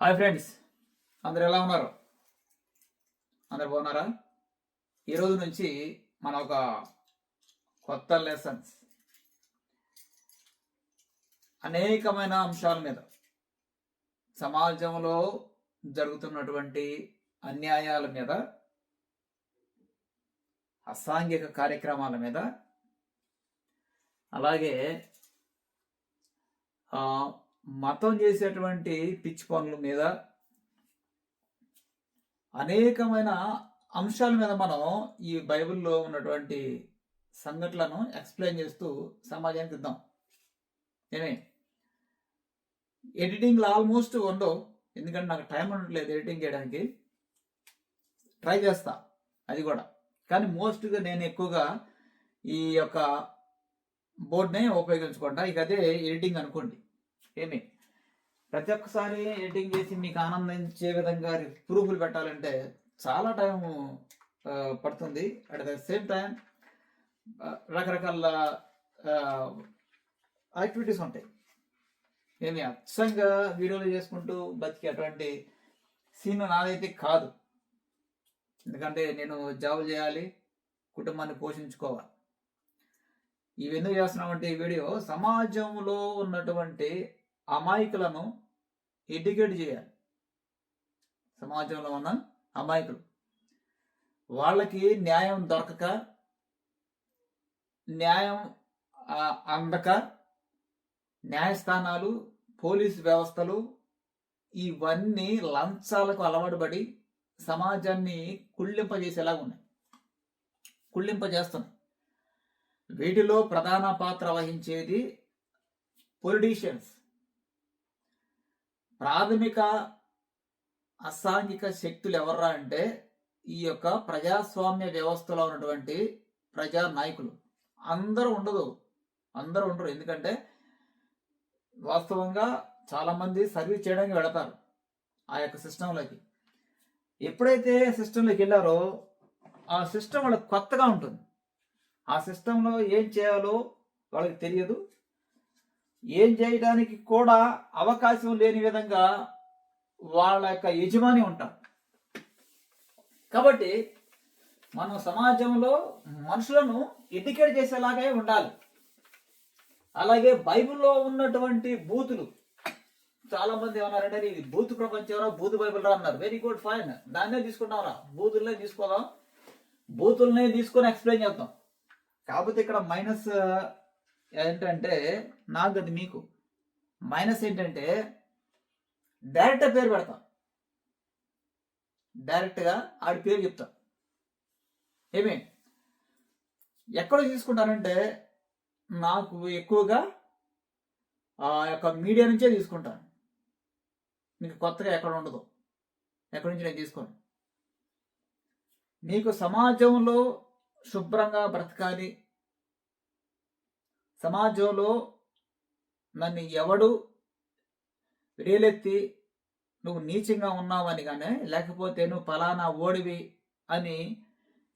Hi friends. అందరు ఎలా ఉన్నారు? అందరు బాగున్నారా? ఈరోజు నుంచి మన ఒక కొత్త లెసన్స్ అనేకమైన అంశాల మీద సమాజంలో జరుగుతున్నటువంటి అన్యాయాల మీద అసాంఘిక కార్యక్రమాల మీద అలాగే మతం చేసేటువంటి పిచ్చి పనుల మీద అనేకమైన అంశాల మీద మనం ఈ బైబిల్లో ఉన్నటువంటి సంఘటనలను ఎక్స్ప్లెయిన్ చేస్తూ సమాజానికి ఇద్దాం. ఏమే? ఎడిటింగ్లో ఆల్మోస్ట్ ఉండవు. ఎందుకంటే నాకు టైం ఉండట్లేదు ఎడిటింగ్ చేయడానికి. ట్రై చేస్తా అది కూడా. కానీ మోస్ట్గా నేను ఎక్కువగా ఈ యొక్క బోర్డ్నే ఉపయోగించుకుంటా. ఇక అదే ఎడిటింగ్ అనుకోండి. ఏమి? ప్రతి ఒక్కసారి ఎడిటింగ్ చేసి మీకు ఆనందించే విధంగా ప్రూఫ్లు పెట్టాలంటే చాలా టైం పడుతుంది. అట్ ద సేమ్ టైం రకరకాల యాక్టివిటీస్ ఉంటాయి. ఏమి? అచ్చంగా వీడియోలు చేసుకుంటూ బతికి అటువంటి సీన్ నాదైతే కాదు. ఎందుకంటే నేను జాబ్ చేయాలి కుటుంబాన్ని పోషించుకోవాలి. ఇవి ఎందుకు చేస్తున్నామంటే ఈ వీడియో సమాజంలో ఉన్నటువంటి అమాయకులను ఎడ్యుకేట్ చేయాలి. సమాజంలో ఉన్న అమాయకులు. వాళ్ళకి న్యాయం దొరకక న్యాయం అందక న్యాయస్థానాలు పోలీసు వ్యవస్థలు ఇవన్నీ లంచాలకు అలవాటుపడి సమాజాన్ని కుళ్ళింపజేసేలా ఉన్నాయి. కుళ్ళింపజేస్తున్నాయి. వీటిలో ప్రధాన పాత్ర వహించేది పొలిటీషియన్స్. ప్రాథమిక అసాంఘిక శక్తులు ఎవర్రా అంటే ఈ యొక్క ప్రజాస్వామ్య వ్యవస్థలో ఉన్నటువంటి ప్రజా నాయకులు. అందరూ ఉండదు. అందరూ ఉండరు. ఎందుకంటే వాస్తవంగా చాలామంది సర్వీస్ చేయడానికి వెళతారు ఆ యొక్క సిస్టంలోకి. ఎప్పుడైతే సిస్టంలోకి వెళ్ళారో ఆ సిస్టమ్ వాళ్ళకి కొత్తగా ఉంటుంది. ఆ సిస్టంలో ఏం చేయాలో వాళ్ళకి తెలియదు. ఏం చేయడానికి కూడా అవకాశం లేని విధంగా వాళ్ళ యొక్క యజమాని ఉంటారు. కాబట్టి మనం సమాజంలో మనుషులను ఎడ్యుకేట్ చేసేలాగే ఉండాలి. అలాగే బైబిల్లో ఉన్నటువంటి బూతులు చాలా మంది ఏమన్నారంటే ఇది బూత్ ప్రపంచం రా బూత్ బైబిల్ రా అన్నారు. వెరీ గుడ్ ఫైన్ దాన్నే తీసుకుంటాం రా. బూతులనే తీసుకోదాం. బూతులనే తీసుకొని ఎక్స్ప్లెయిన్ చేద్దాం. కాకపోతే ఇక్కడ మైనస్ ఏంటంటే నాకు అది మీకు. మైనస్ ఏంటంటే డైరెక్ట్ పేరు పెడతాం. డైరెక్ట్గా ఆడి పేరు చెప్తాం. ఏమే? ఎక్కడ తీసుకుంటానంటే నాకు ఎక్కువగా ఆ యొక్క మీడియా నుంచే తీసుకుంటాను. మీకు కొత్తగా ఎక్కడ ఉండదు. ఎక్కడి నుంచి నేను తీసుకోను. మీకు సమాజంలో శుభ్రంగా బ్రతకాలి. సమాజంలో నన్ను ఎవడు రేలెత్తి నువ్వు నీచంగా ఉన్నావని కానీ లేకపోతే నువ్వు ఫలానా ఓడివి అని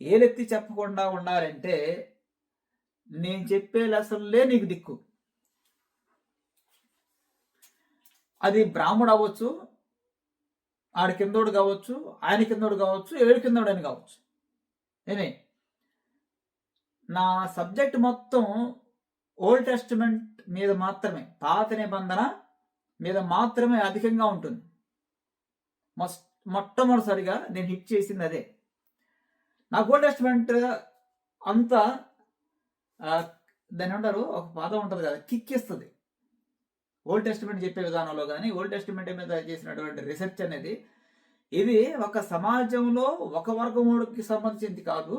ఏలెత్తి చెప్పకుండా ఉండాలంటే నేను చెప్పే లెసన్లే నీకు దిక్కు. అది బ్రాహ్మడు అవ్వచ్చు ఆడి కిందోడు కావచ్చు ఆయన కిందోడు కావచ్చు ఏడు కిందోడు అని కావచ్చు. ఏమే? నా సబ్జెక్ట్ మొత్తం ఓల్డ్ టెస్టిమెంట్ మీద మాత్రమే పాత నిబంధన మీద మాత్రమే అధికంగా ఉంటుంది. మస్ మొట్టమొదటిసారిగా నేను హిట్ చేసింది అదే. నాకు ఓల్డ్ టెస్టిమెంట్ అంతా దాని ఉంటారు ఒక పదం ఉంటుంది కదా కిక్ ఇస్తుంది. ఓల్డ్ టెస్టిమెంట్ చెప్పే విధానంలో కానీ ఓల్డ్ టెస్టిమెంట్ మీద చేసినటువంటి రీసెర్చ్ అనేది ఇది ఒక సమాజంలో ఒక వర్గముడికి సంబంధించింది కాదు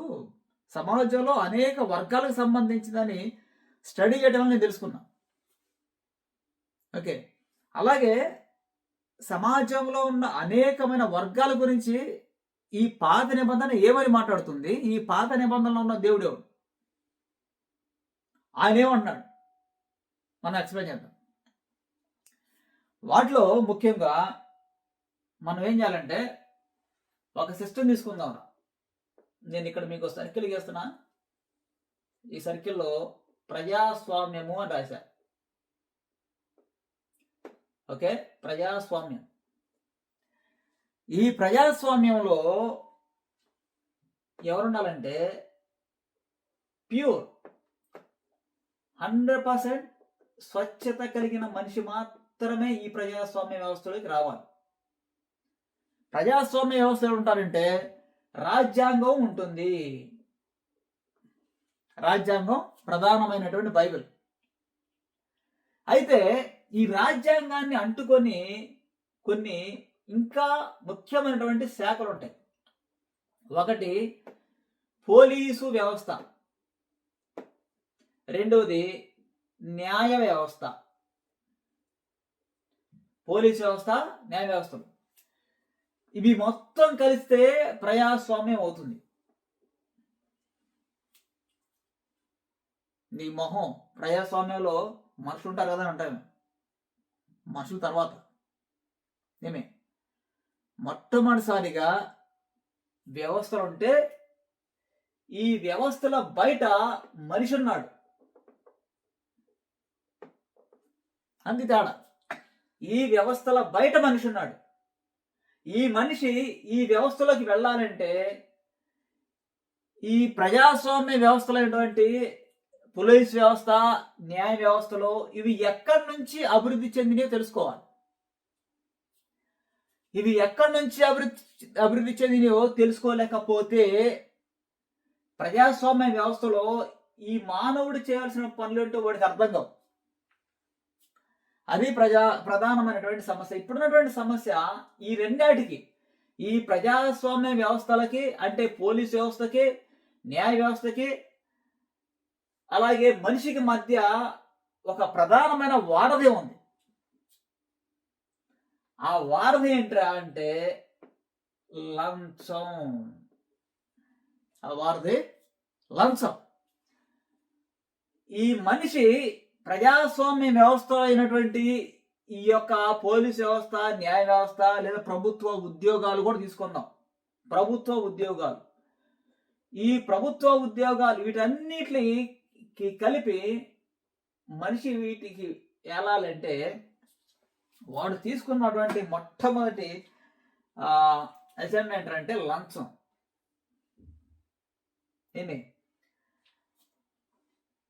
సమాజంలో అనేక వర్గాలకు సంబంధించిందని స్టడీ చేయడం వల్ల నేను తెలుసుకున్నా. ఓకే. అలాగే సమాజంలో ఉన్న అనేకమైన వర్గాల గురించి ఈ పాత నిబంధన ఏమని మాట్లాడుతుంది? ఈ పాత నిబంధనలో ఉన్న దేవుడు ఎవరు? ఆయన ఏమంటున్నాడు? మనం ఎక్స్ప్లెయిన్ చేద్దాం. వాటిలో ముఖ్యంగా మనం ఏం చేయాలంటే ఒక సిస్టమ్ తీసుకుందాం నేను ఇక్కడ మీకు సర్కిల్ గీస్తున్నా. ఈ సర్కిల్లో ప్రజాస్వామ్యము అని రాశా ఓకే? ప్రజాస్వామ్యం. ఈ ప్రజాస్వామ్యంలో ఎవరుండాలంటే ప్యూర్ హండ్రెడ్ పర్సెంట్ స్వచ్ఛత కలిగిన మనిషి మాత్రమే ఈ ప్రజాస్వామ్య వ్యవస్థలోకి రావాలి. ప్రజాస్వామ్య వ్యవస్థ ఉంటారంటే రాజ్యాంగం ఉంటుంది. రాజ్యాంగం ప్రధానమైనటువంటి బైబిల్. అయితే ఈ రాజ్యాంగాన్ని అంటుకొని కొన్ని ఇంకా ముఖ్యమైనటువంటి శాఖలు ఉంటాయి ఒకటి పోలీసు వ్యవస్థ. రెండవది న్యాయ వ్యవస్థ. పోలీసు వ్యవస్థ న్యాయ వ్యవస్థ ఇవి మొత్తం కలిస్తే ప్రజాస్వామ్యం అవుతుంది. నీ మొహం ప్రజాస్వామ్యంలో మనుషులు ఉంటారు కదా అని అంటాను మనుషుల తర్వాత. ఏమే? మొట్టమొదటిసారిగా వ్యవస్థలు ఉంటే ఈ వ్యవస్థల బయట మనిషి ఉన్నాడు. అంది తేడా. ఈ వ్యవస్థల బయట మనిషి ఉన్నాడు. ఈ మనిషి ఈ వ్యవస్థలోకి వెళ్ళాలంటే ఈ ప్రజాస్వామ్య వ్యవస్థలైనటువంటి పోలీస్ వ్యవస్థ న్యాయ వ్యవస్థలో ఇవి ఎక్కడి నుంచి అభివృద్ధి చెందినయో తెలుసుకోవాలి. ఇవి ఎక్కడి నుంచి అభివృద్ధి అభివృద్ధి చెందినయో తెలుసుకోలేకపోతే ప్రజాస్వామ్య వ్యవస్థలో ఈ మానవుడు చేయాల్సిన ఏంటో వాడికి అర్థం కావు. అది ప్రజా ప్రధానమైనటువంటి సమస్య. ఇప్పుడున్నటువంటి సమస్య ఈ రెండాటికి. ఈ ప్రజాస్వామ్య వ్యవస్థలకి అంటే పోలీస్ వ్యవస్థకి న్యాయ వ్యవస్థకి అలాగే మనిషికి మధ్య ఒక ప్రధానమైన వారధి ఉంది. ఆ వారధి ఏంట్రా అంటే లంచం. ఆ వారధి లంచం. ఈ మనిషి ప్రజాస్వామ్య వ్యవస్థ అయినటువంటి ఈ యొక్క పోలీస్ వ్యవస్థ న్యాయ వ్యవస్థ లేదా ప్రభుత్వ ఉద్యోగాలు కూడా తీసుకుందాం. ప్రభుత్వ ఉద్యోగాలు. ఈ ప్రభుత్వ ఉద్యోగాలు కి కలిపి మనిషి వీటికి ఏలాలంటే వాడు తీసుకున్నటువంటి మొట్టమొదటి అసైన్మెంట్ అంటే లంచం. ఏమి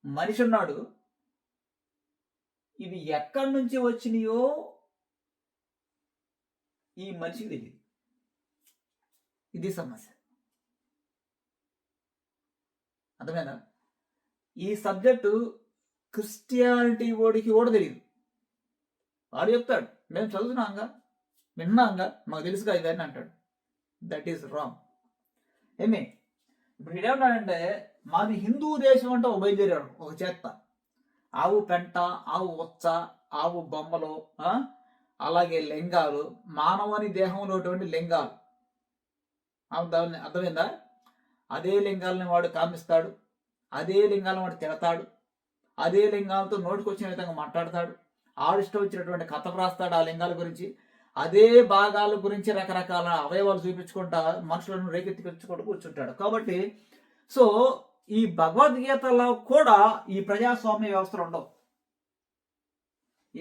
మనిషి ఉన్నాడు. ఇవి ఎక్కడి నుంచి వచ్చినాయో ఈ మనిషికి తెలియదు ఇది సమస్య. అర్థమేనా ఈ సబ్జెక్టు క్రిస్టియానిటీ ఓడికి కూడా తెలియదు. వాడు చెప్తాడు మేము చదువుతున్నాంగా విన్నాంగా మాకు తెలుసుగా ఇదని అంటాడు. దట్ ఈస్ రాంగ్ ఏమి? ఇప్పుడు ఇదేమన్నాడంటే మాది హిందూ దేశం అంటే ఒక బయలుదేరాడు ఒక చేత్త. ఆవు పెంట ఆవు ఉచ్చ ఆవు బొమ్మలు అలాగే లింగాలు మానవుని దేహంలో ఉన్నటువంటి లింగాలు అర్థమైందా? అదే లింగాలని వాడు కామిస్తాడు అదే లింగాలను వాడు తిడతాడు. అదే లింగాలతో నోటికొచ్చిన విధంగా మాట్లాడతాడు. ఆడిష్టం వచ్చినటువంటి కథ రాస్తాడు ఆ లింగాల గురించి. అదే భాగాల గురించి రకరకాల అవయవాలు చూపించుకుంటా మనుషులను రేకెత్తికొచ్చుకుంటూ కూర్చుంటాడు. కాబట్టి సో ఈ భగవద్గీతలో కూడా ఈ ప్రజాస్వామ్య వ్యవస్థలు ఉండవు.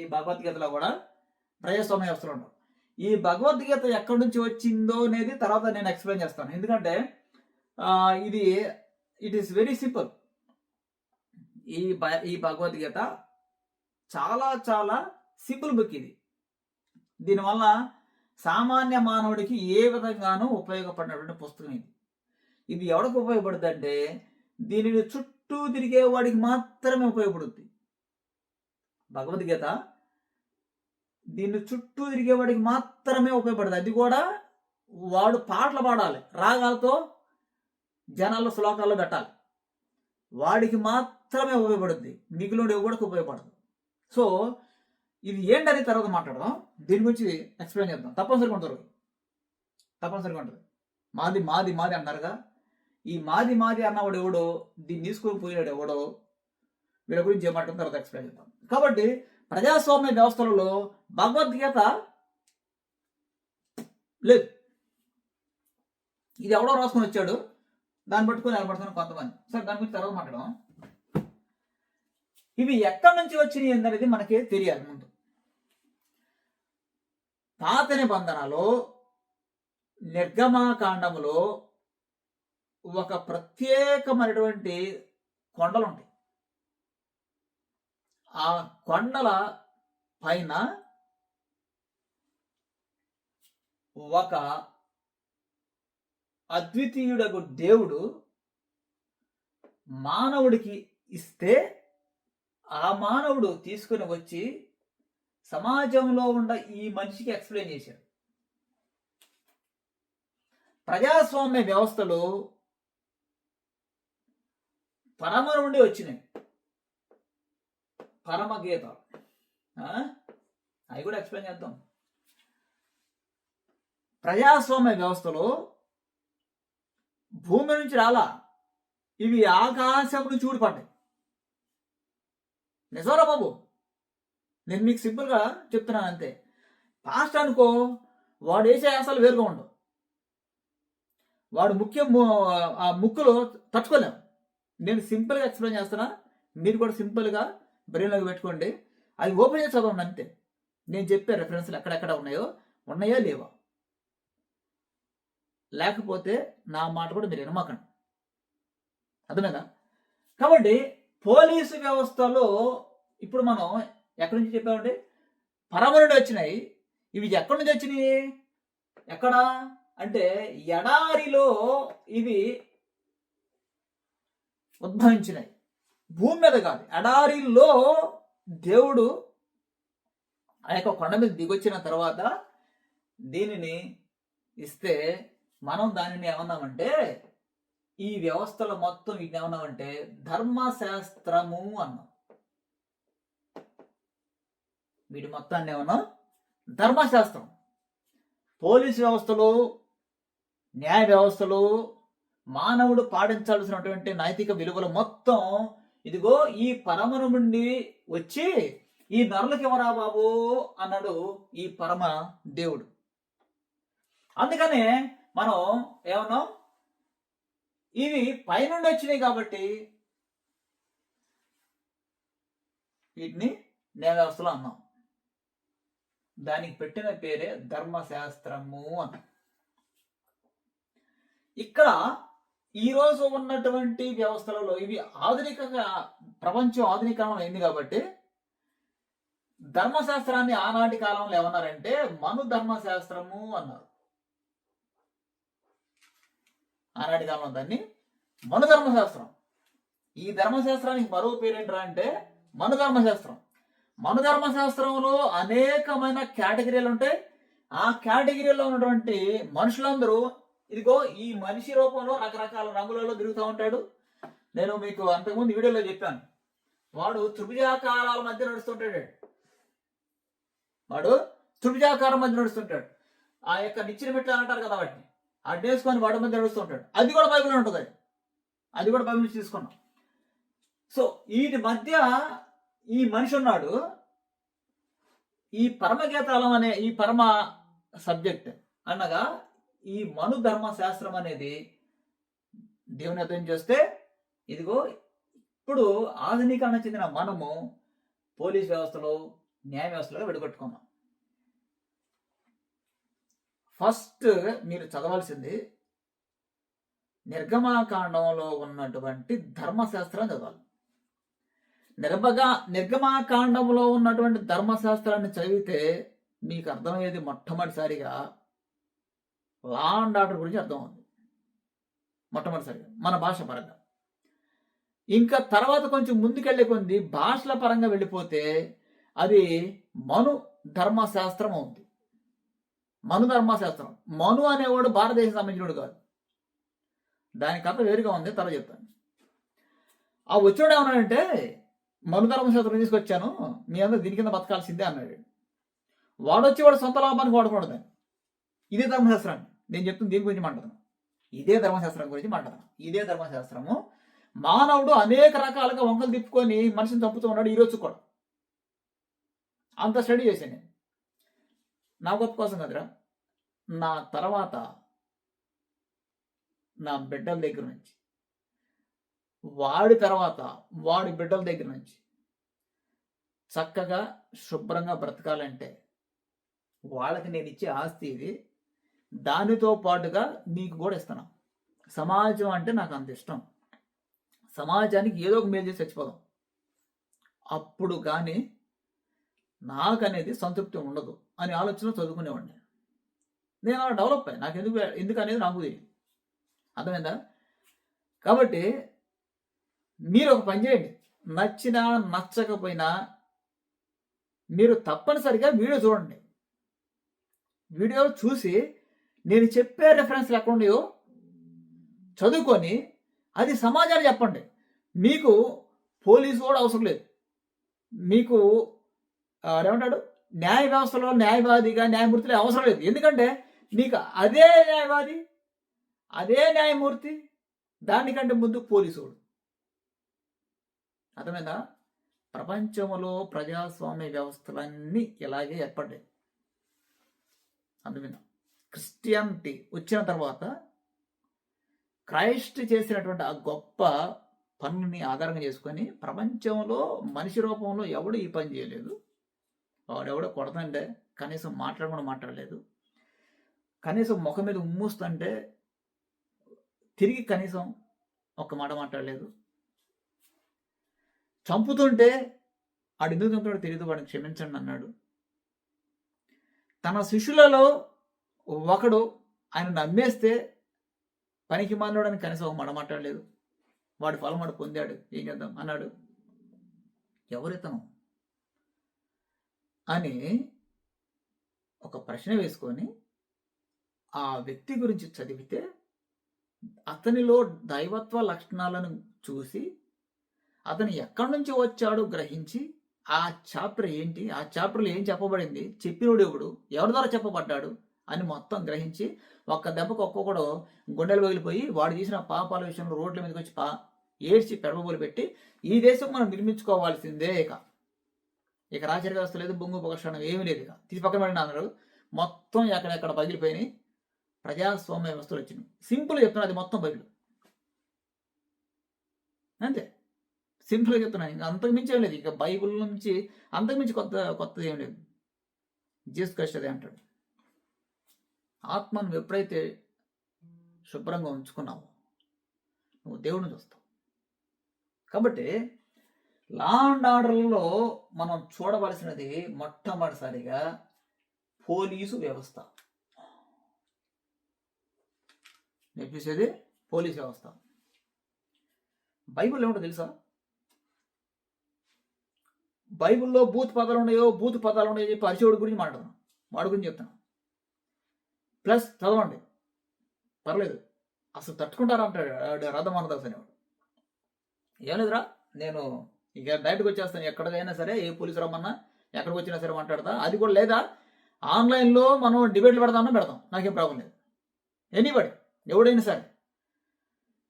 ఈ భగవద్గీతలో కూడా ప్రజాస్వామ్య వ్యవస్థలు ఉండవు. ఈ భగవద్గీత ఎక్కడి నుంచి వచ్చిందో అనేది తర్వాత నేను ఎక్స్ప్లెయిన్ చేస్తాను. ఎందుకంటే ఇది ఇట్ ఈస్ వెరీ సింపుల్. ఈ భ- ఈ భగవద్గీత చాలా చాలా సింపుల్ బుక్ ఇది. దీనివల్ల సామాన్య మానవుడికి ఏ విధంగానూ ఉపయోగపడినటువంటి పుస్తకం ఇది. ఇది ఎవరికి ఉపయోగపడుతుంది అంటే దీనిని చుట్టూ తిరిగే వాడికి మాత్రమే ఉపయోగపడుద్ది. భగవద్గీత దీన్ని చుట్టూ తిరిగే వాడికి మాత్రమే ఉపయోగపడుతుంది అది కూడా వాడు పాటలు పాడాలి. రాగాలతో జనాల్లో శ్లోకాల్లో పెట్టాలి. వాడికి మాత్రమే ఉపయోగపడుద్ది. మిగిలిన కూడా ఉపయోగపడదు. సో ఇది ఏంటని తర్వాత మాట్లాడదాం. దీని గురించి ఎక్స్ప్లెయిన్ చేద్దాం. తప్పనిసరిగా ఉంటారు తప్పనిసరిగా ఉంటుంది. మాది మాది మాది అన్నారుగా. ఈ మాది మాది అన్నవాడు ఎవడో దీన్ని తీసుకొని పోయినాడు ఎవడో వీళ్ళ గురించి ఏమంటుందో తర్వాత ఎక్స్ప్లెయిన్ చేద్దాం. కాబట్టి ప్రజాస్వామ్య వ్యవస్థలలో భగవద్గీత లేదు. ఇది ఎవడో రాసుకొని వచ్చాడు. దాన్ని పట్టుకొని నిలబడుతున్న కొంతమంది. సరే దాని గురించి తర్వాత మాట్లాడడం ఇవి ఎక్కడి నుంచి వచ్చినాయి అనేది మనకి తెలియాలి ముందు. పాత నిబంధనలో నిర్గమాకాండములో ఒక ప్రత్యేకమైనటువంటి కొండలు ఉంటాయి ఆ కొండల పైన ఒక అద్వితీయుడకు దేవుడు మానవుడికి ఇస్తే ఆ మానవుడు తీసుకుని వచ్చి సమాజంలో ఉన్న ఈ మనిషికి ఎక్స్ప్లెయిన్ చేశాడు. ప్రజాస్వామ్య వ్యవస్థలు పరమ నుండి వచ్చినాయి. పరమ గీత అవి కూడా ఎక్స్ప్లెయిన్ చేద్దాం. ప్రజాస్వామ్య వ్యవస్థలో భూమి నుంచి రాలా. ఇవి ఆకాశం నుంచి ఊడిపడ్డాయి నిజంరా బాబు? నేను మీకు సింపుల్గా చెప్తున్నాను అంతే. పాస్ట్ అనుకో వాడు వేసే అసలు వేరుగా ఉండవు. వాడు ముఖ్యం ము- ఆ ముక్కులో తట్టుకోలేం. నేను సింపుల్గా ఎక్స్ప్లెయిన్ చేస్తున్నా. మీరు కూడా సింపుల్గా బ్రెయిన్లోకి పెట్టుకోండి. అది ఓపెన్ చేసి చదవండి అంతే. నేను చెప్పే రెఫరెన్స్లు ఎక్కడెక్కడ ఉన్నాయో ఉన్నాయో లేవా? లేకపోతే నా మాట కూడా మీరు వినమాకండి. అర్థమైందా? కాబట్టి పోలీసు వ్యవస్థలో ఇప్పుడు మనం ఎక్కడి నుంచి చెప్పామండి? పరమ నుండి వచ్చినాయి. ఇవి ఎక్కడి నుంచి వచ్చినాయి? ఎక్కడ? అంటే ఎడారిలో ఇవి ఉద్భవించినాయి. భూమి మీద కాదు ఎడారిలో దేవుడు ఆ యొక్క కొండ మీద దిగొచ్చిన తర్వాత దీనిని ఇస్తే మనం దానిని ఏమన్నామంటే ఈ వ్యవస్థలో మొత్తం వీటిని ఏమన్నామంటే ధర్మశాస్త్రము అన్నాం. వీటి మొత్తాన్ని ఏమన్నా? ధర్మశాస్త్రం. పోలీస్ వ్యవస్థలో న్యాయ వ్యవస్థలో మానవుడు పాటించాల్సినటువంటి నైతిక విలువలు మొత్తం ఇదిగో ఈ పరమను నుండి వచ్చి ఈ నరులకి ఎవరా బాబు? అన్నాడు ఈ పరమ దేవుడు. అందుకనే మనం ఏమన్నాం? ఇవి పైనుండి వచ్చినాయి కాబట్టి వీటిని న్యాయ అన్నాం. దానికి పెట్టిన పేరే ధర్మశాస్త్రము అని ఇక్కడ ఈరోజు ఉన్నటువంటి వ్యవస్థలలో ఇవి ఆధునికంగా ప్రపంచం ఆధునికరణం అయింది కాబట్టి ధర్మశాస్త్రాన్ని ఆనాటి కాలంలో ఏమన్నారంటే మను ధర్మశాస్త్రము అన్నారు. ఆనాటి కాలంలో దాన్ని మనుధర్మశాస్త్రం. ఈ ధర్మశాస్త్రానికి మరో పేరేంట్రా అంటే మనుధర్మశాస్త్రం. మనుధర్మశాస్త్రంలో అనేకమైన కేటగిరీలు ఉంటాయి. ఆ కేటగిరీలో ఉన్నటువంటి మనుషులందరూ ఇదిగో ఈ మనిషి రూపంలో రకరకాల రంగులలో తిరుగుతూ ఉంటాడు. నేను మీకు అంతకుముందు వీడియోలో చెప్పాను. వాడు త్రిభుజాకారాల మధ్య నడుస్తుంటాడు. వాడు త్రిభుజాకారం మధ్య నడుస్తుంటాడు. ఆ యొక్క నిచ్చిన మెట్లు అంటారు కదా వాటిని. అడ్డేసుకొని వాడి మధ్య నడుస్తుంటాడు అది కూడా బైబిల్ ఉంటుంది. అది. కూడా బైబిల్ నుంచి తీసుకున్నాం. సో వీటి మధ్య ఈ మనిషి ఉన్నాడు. ఈ పరమగీతాలం అనే ఈ పరమ సబ్జెక్ట్ అనగా ఈ మను ధర్మ శాస్త్రం అనేది దేవుని అర్థం చేస్తే ఇదిగో ఇప్పుడు ఆధునీకరణ చెందిన మనము పోలీస్ వ్యవస్థలో న్యాయ వ్యవస్థలో విడగొట్టుకున్నాం. ఫస్ట్ మీరు చదవాల్సింది నిర్గమాకాండంలో ఉన్నటువంటి ధర్మశాస్త్రం చదవాలి. నిర్భగా నిర్గమాకాండంలో ఉన్నటువంటి ధర్మశాస్త్రాన్ని చదివితే మీకు అర్థమయ్యేది మొట్టమొదటిసారిగా లా అండ్ ఆర్డర్ గురించి అర్థమవుతుంది. మొట్టమొదటిసారిగా మన భాష పరంగా. ఇంకా తర్వాత కొంచెం ముందుకెళ్ళే కొంది భాషల పరంగా వెళ్ళిపోతే అది మను ధర్మశాస్త్రం అవుతుంది మను ధర్మశాస్త్రం. మను అనేవాడు భారతదేశం సంబంధించినడు కాదు. దాని కథ వేరుగా ఉంది తర్వాత చెప్తాను. ఆ వచ్చాడు ఏమన్నాడంటే మను ధర్మశాస్త్రం తీసుకొచ్చాను మీ అందరూ దీని కింద బతకాల్సిందే అన్నాడు. వాడు వాడు సొంత లాభానికి వాడకూడదు ఇదే ధర్మశాస్త్రాన్ని నేను చెప్తుంది దీని గురించి మాట్లాడుతున్నాను ఇదే ధర్మశాస్త్రం గురించి మాట్లాడుతున్నాను ఇదే ధర్మశాస్త్రము. మానవుడు అనేక రకాలుగా వంకలు తిప్పుకొని మనిషిని చంపుతూ ఉన్నాడు ఈరోజు కూడా. అంత స్టడీ చేశాను నేను. నా గొప్ప కోసం కదరా. నా తర్వాత నా బిడ్డల దగ్గర నుంచి. వాడి తర్వాత వాడి బిడ్డల దగ్గర నుంచి. చక్కగా శుభ్రంగా బ్రతకాలంటే వాళ్ళకి నేను ఇచ్చే ఆస్తి ఇది. దానితో పాటుగా నీకు కూడా ఇస్తాను సమాజం అంటే నాకు అంత ఇష్టం. సమాజానికి ఏదో ఒక మేలు చేసి చచ్చిపోదాం. అప్పుడు కానీ నాకు అనేది సంతృప్తి ఉండదు అని ఆలోచన చదువుకునేవాడిని. నేను అలా డెవలప్ అయ్యి. నాకు ఎందుకు ఎందుకు అనేది నాకు తెలియదు అర్థమైందా? కాబట్టి మీరు ఒక పని చేయండి. నచ్చినా నచ్చకపోయినా మీరు తప్పనిసరిగా వీడియో చూడండి. వీడియో చూసి నేను చెప్పే రెఫరెన్స్లు ఎక్కడ చదువుకొని అది సమాజాన్ని చెప్పండి. మీకు పోలీసు కూడా అవసరం లేదు. మీకు ఏమంటాడు న్యాయ వ్యవస్థలో న్యాయవాదిగా న్యాయమూర్తిలో అవసరం లేదు. ఎందుకంటే నీకు అదే న్యాయవాది అదే న్యాయమూర్తి దానికంటే ముందు పోలీసు వాడు అర్థమైందా? ప్రపంచంలో ప్రజాస్వామ్య వ్యవస్థలన్నీ ఇలాగే ఏర్పడ్డాయి. అర్థమైందా? క్రిస్టియానిటీ వచ్చిన తర్వాత క్రైస్ట్ చేసినటువంటి ఆ గొప్ప పనుని ఆధారంగా చేసుకొని ప్రపంచంలో మనిషి రూపంలో ఎవడు ఈ పని చేయలేదు. వాడెవడో కొడతంటే కనీసం మాట్లాడకుండా మాట్లాడలేదు. కనీసం ముఖం మీద ఉమ్మూస్తుంటే తిరిగి కనీసం ఒక్క మాట మాట్లాడలేదు. చంపుతుంటే ఆడు ఎందుకు చంపుతాడో తెలియదు వాడిని క్షమించండి అన్నాడు. తన శిష్యులలో ఒకడు ఆయన నమ్మేస్తే పనికి మానోడని కనీసం ఒక మాట మాట్లాడలేదు. వాడి ఫలం వాడు పొందాడు. ఏం చేద్దాం? అన్నాడు. ఎవరితను అని ఒక ప్రశ్న వేసుకొని ఆ వ్యక్తి గురించి చదివితే అతనిలో దైవత్వ లక్షణాలను చూసి అతను ఎక్కడి నుంచి వచ్చాడో గ్రహించి ఆ చాప్టర్ ఏంటి ఆ చాప్టర్లో ఏం చెప్పబడింది చెప్పినోడు ఎవడు ఎవరి ద్వారా చెప్పబడ్డాడు అని మొత్తం గ్రహించి ఒక్క దెబ్బకు ఒక్కొక్కడు గుండెలు పగిలిపోయి వాడు చేసిన పాపాల విషయంలో రోడ్ల మీదకి వచ్చి పా ఏడ్చి పెడబోలు పెట్టి ఈ దేశం మనం నిర్మించుకోవాల్సిందే ఇక. ఇక రాచరిక వ్యవస్థ లేదు బొంగు పొగక్షణం ఏమీ లేదు ఇక. తీసి పక్కన పడిన అన్నారు మొత్తం ఎక్కడెక్కడ పగిలిపోయినాయి ప్రజాస్వామ్య వ్యవస్థలు వచ్చినాయి. సింపుల్ చెప్తున్నా అది మొత్తం బైబిల్. అంతే. సింపుల్గా చెప్తున్నాను ఇంకా అంతకు మించి ఏం లేదు. ఇక బైబిల్ నుంచి అంతకు మించి కొత్త కొత్తది ఏం లేదు. జీసస్ క్రైస్ట్ అదే అంటాడు. ఆత్మను ఎప్పుడైతే శుభ్రంగా ఉంచుకున్నావో నువ్వు దేవుడిని చూస్తావు. కాబట్టి లా అండ్ ఆర్డర్లో మనం చూడవలసినది మొట్టమొదటిసారిగా పోలీసు వ్యవస్థ. నేను చూసేది పోలీస్ వ్యవస్థ. బైబిల్ ఏమిటో తెలుసా? బైబిల్లో బూత్ పదాలు ఉన్నాయో బూత్ పదాలు ఉన్నాయో చెప్పి అరిచేవుడి గురించి మాట్లాడుతున్నాను వాడి గురించి చెప్తాను ప్లస్ చదవండి. పర్లేదు. అసలు తట్టుకుంటారా అంటాడు రథమానదాస్ అనేవాడు. ఏం లేదురా నేను ఇక బయటకు వచ్చేస్తాను. ఎక్కడికైనా సరే ఏ పోలీసు రమ్మన్నా ఎక్కడికి వచ్చినా సరే మాట్లాడతా. అది కూడా లేదా? ఆన్లైన్లో మనం డిబేట్లు పెడతామన్నా పెడతాం. నాకేం ప్రాబ్లం లేదు. ఎనీబడి ఎవడైనా సరే.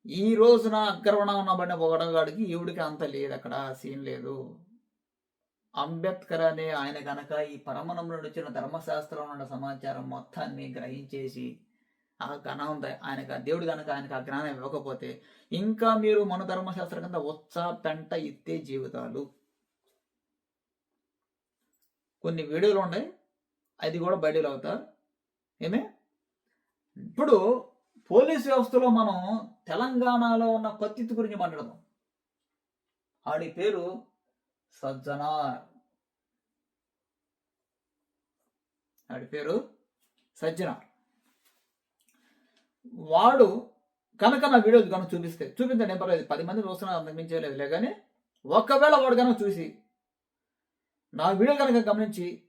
ఈ రోజున అగ్రవణ ఉన్నబడిన పొగడగాడికి ఎవడికి అంత లేదు. అక్కడ సీన్ లేదు. అంబేద్కర్ అనే ఆయన కనుక ఈ పరమణం నుండి వచ్చిన ధర్మశాస్త్రం ఉన్న సమాచారం మొత్తాన్ని గ్రహించేసి ఆ జ్ఞానం ఆయనకు దేవుడు కనుక ఆయనకు ఆ జ్ఞానం ఇవ్వకపోతే ఇంకా మీరు మనోధర్మశాస్త్రం కింద ఉత్స పెంట ఇత్తే జీవితాలు. కొన్ని వీడియోలు ఉన్నాయి. అది కూడా బయటలు అవుతారు ఏమే? ఇప్పుడు పోలీస్ వ్యవస్థలో మనం తెలంగాణలో ఉన్న పత్తిత్తు గురించి మాట్లాడదాం. ఆడి పేరు సజ్జనార్. ఆడి పేరు సజ్జనార్. వాడు కనుక నా వీడియో కనుక చూపిస్తే చూపించండి ఏం పర్లేదు పది మంది చూస్తున్నా మించలేదు కానీ ఒకవేళ వాడు కనుక చూసి నా వీడియో కనుక గమనించి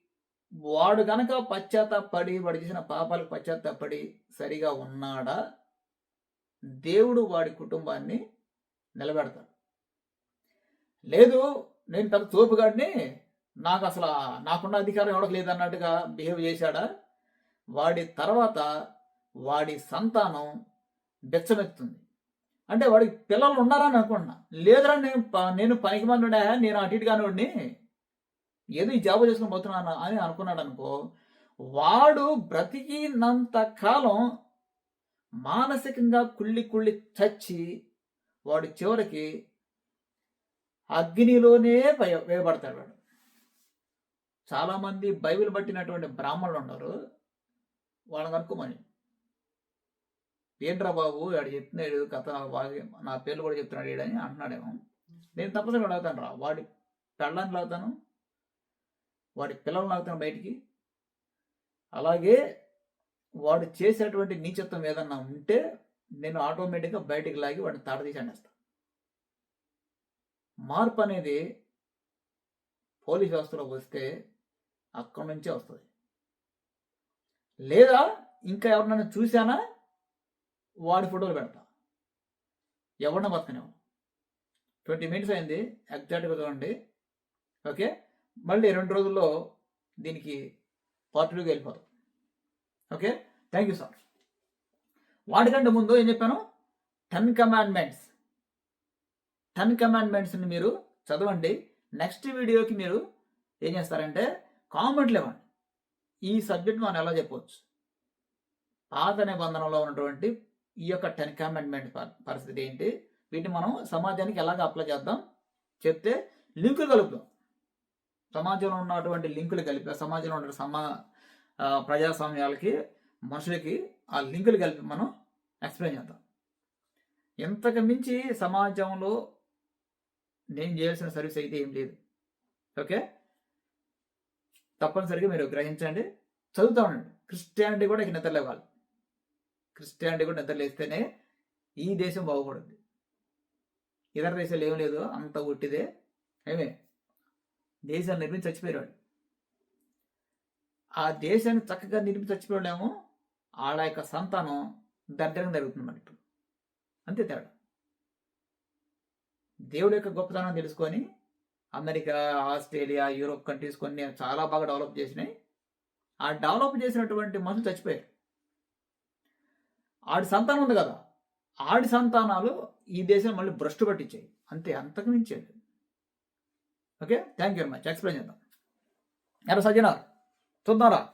వాడు కనుక పశ్చాత్తాపడి వాడు చేసిన పాపాలకు పశ్చాత్తాపడి సరిగా ఉన్నాడా? దేవుడు వాడి కుటుంబాన్ని నిలబెడతాడు. లేదు నేను తన తోపుగాడిని నాకు అసలు నాకున్న అధికారం ఎవడకు లేదన్నట్టుగా బిహేవ్ చేశాడా? వాడి తర్వాత వాడి సంతానం బెచ్చమెత్తుంది. అంటే వాడికి పిల్లలు ఉన్నారని అనుకుంటున్నా లేదురా నేను ప- నేను పనికి మందుడా నేను అటు ఇటు కానివాడిని ఏదో ఈ జాబ్ చేసుకుని పోతున్నాను అని అనుకున్నాడు అనుకో వాడు బ్రతికినంత కాలం మానసికంగా కుళ్ళి కుళ్ళి చచ్చి వాడు చివరికి అగ్నిలోనే వేయబడతాడు వాడు. చాలామంది బైబిల్ పట్టినటువంటి బ్రాహ్మణులు ఉన్నారు. వాళ్ళని అనుకోమని. ఏంట్రా బాబు? వాడు చెప్తున్నాడు కథ బాగా నా పేర్లు కూడా చెప్తున్నాడు అని అంటున్నాడేమో. నేను తప్పనిసరిగా అడుగుతాను రా. వాడి పెళ్ళాన్ని లాగుతాను వాడి పిల్లల్ని లాగుతాను బయటికి. అలాగే వాడు చేసేటువంటి నీచత్వం ఏదన్నా ఉంటే నేను ఆటోమేటిక్గా బయటికి లాగి వాడిని తాడదీసి అనేస్తాను మార్పు అనేది పోలీస్ వ్యవస్థలో వస్తే అక్కడి నుంచే వస్తుంది. లేదా ఇంకా ఎవరినైనా చూశానా? వాడి ఫోటోలు పెడతా. ఎవరిన బతకనేవు ట్వంటీ మినిట్స్ అయింది ఎగ్జాక్ట్గా చూడండి. ఓకే? మళ్ళీ రెండు రోజుల్లో దీనికి పార్ట్ వెళ్ళిపోతాం. ఓకే? థ్యాంక్ యూ సార్ వాటికంటే ముందు ఏం చెప్పాను? టెన్ కమాండ్మెంట్స్ టెన్ కమాండ్మెంట్స్ని మీరు చదవండి. నెక్స్ట్ వీడియోకి మీరు ఏం చేస్తారంటే కామెంట్లు ఇవ్వండి. ఈ సబ్జెక్ట్ మనం ఎలా చెప్పవచ్చు? పాత నిబంధనలో ఉన్నటువంటి ఈ యొక్క టెన్ కమాండ్మెంట్ పరిస్థితి ఏంటి? వీటిని మనం సమాజానికి ఎలాగ అప్లై చేద్దాం? చెప్తే లింకులు కలుపుదాం. సమాజంలో ఉన్నటువంటి లింకులు కలిపి సమాజంలో ఉన్న సమా ప్రజాస్వామ్యాలకి మనుషులకి ఆ లింకులు కలిపి మనం ఎక్స్ప్లెయిన్ చేద్దాం. ఇంతకు మించి సమాజంలో నేను చేయాల్సిన సర్వీస్ అయితే ఏం లేదు. ఓకే? తప్పనిసరిగా మీరు గ్రహించండి. చదువుతా ఉండండి. క్రిస్టియానిటీ కూడా ఇక నిద్రలేవాలి. క్రిస్టియానిటీ కూడా నిద్రలేస్తేనే ఈ దేశం బాగుపడుద్ది. ఇతర దేశాలు ఏం లేదు అంత ఉట్టిదే ఏమే? దేశాన్ని నిర్మించి చచ్చిపోయాడు ఆ దేశాన్ని చక్కగా నిర్మించి చచ్చిపోయాడేమో వాళ్ళ యొక్క సంతానం దరిద్రంగా జరుగుతుంది మనకి ఇప్పుడు. అంతే తేడా. దేవుడి యొక్క గొప్పతనం తెలుసుకొని అమెరికా ఆస్ట్రేలియా యూరోప్ కంట్రీస్ కొన్ని చాలా బాగా డెవలప్ చేసినాయి. ఆ డెవలప్ చేసినటువంటి మనుషులు చచ్చిపోయారు. ఆడి సంతానం ఉంది కదా. ఆడి సంతానాలు ఈ దేశం మళ్ళీ భ్రష్టు పట్టించాయి. అంతే అంతకు మించేది okay? Thank you very much explain చేద్దాం. ఎరా సజ్జనార్ చూద్దాంరా?